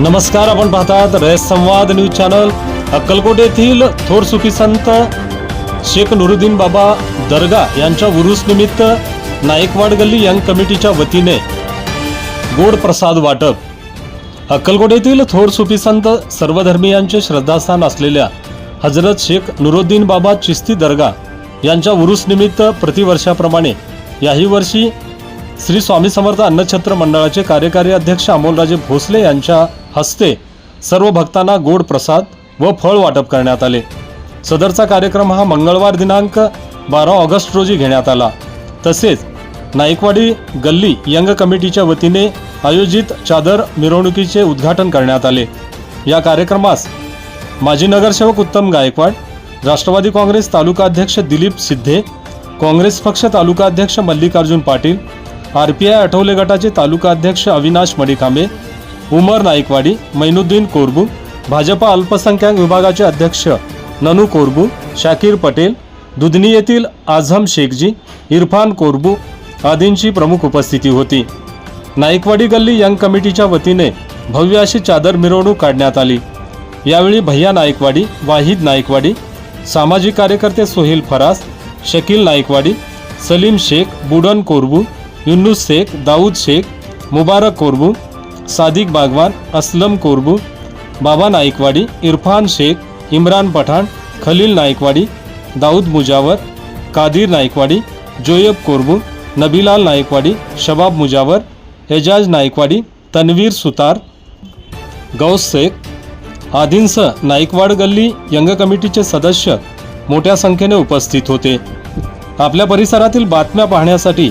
नमस्कार आपण पाहतात रयत संवाद न्यूज चॅनल. अक्कलकोट येथील थोर सुफी संत शेख नुरुद्दीन बाबा दर्गा यांच्या उरुस निमित्त नाईकवाड गल्ली यंग कमिटीच्या वतीने गोड प्रसाद वाटप. अक्कलकोट येथील थोर सुफी संत सर्वधर्मीयांचे श्रद्धास्थान असलेल्या हजरत शेख नुरुद्दीन बाबा चिस्ती दर्गा यांच्या उरुसनिमित्त प्रतिवर्षाप्रमाणे याही वर्षी श्री स्वामी समर्थ अन्नछत्र मंडळाचे कार्यकारी अध्यक्ष अमोलराजे भोसले यांच्या हस्ते सर्व भक्तांना गोड प्रसाद व फळ वाटप करण्यात आले. सदरचा कार्यक्रम हा मंगळवार दिनांक बारा ऑगस्ट रोजी घेण्यात आला. तसेच नाईकवाडी गल्ली यंग कमिटीच्या वतीने आयोजित चादर मिरवणुकीचे उद्घाटन करण्यात आले. या कार्यक्रमास माजी नगरसेवक उत्तम गायकवाड राष्ट्रवादी काँग्रेस तालुका अध्यक्ष दिलीप सिद्धे काँग्रेस पक्ष तालुका अध्यक्ष Mallikarjun Patil R P I Athawale गटाचे तालुका अध्यक्ष अविनाश मडिकांबे उमर नाईकवाडी मैनुद्दीन कोरबू भाजपा अल्पसंख्याक विभागाचे अध्यक्ष ननू कोरबू शाकीर पटेल दुधनी येथील आझम शेखजी इरफान कोरबू आदींची प्रमुख उपस्थिती होती. नाईकवाडी गल्ली यंग कमिटीच्या वतीने भव्य अशी चादर मिरवणूक काढण्यात आली. यावेळी भैया नाईकवाडी वाहिद नाईकवाडी सामाजिक कार्यकर्ते सोहेल फरास शकील नाईकवाडी सलीम शेख बुडन कोरबू युनुस शेख दाऊद शेख मुबारक कोरबू सादिक बागवान असलम कोरबू बाबा नाईकवाडी इरफान शेख इम्रान पठाण खलील नाईकवाडी दाऊद मुजावर कादिर नाईकवाडी जोयब कोरबू नबीलाल नाईकवाडी शबाब मुजावर एजाज नाईकवाडी तन्वीर सुतार गौस शेख आदींसह नाईकवाड गल्ली यंग कमिटीचे सदस्य मोठ्या संख्येने उपस्थित होते. आपल्या परिसरातील बातम्या पाहण्यासाठी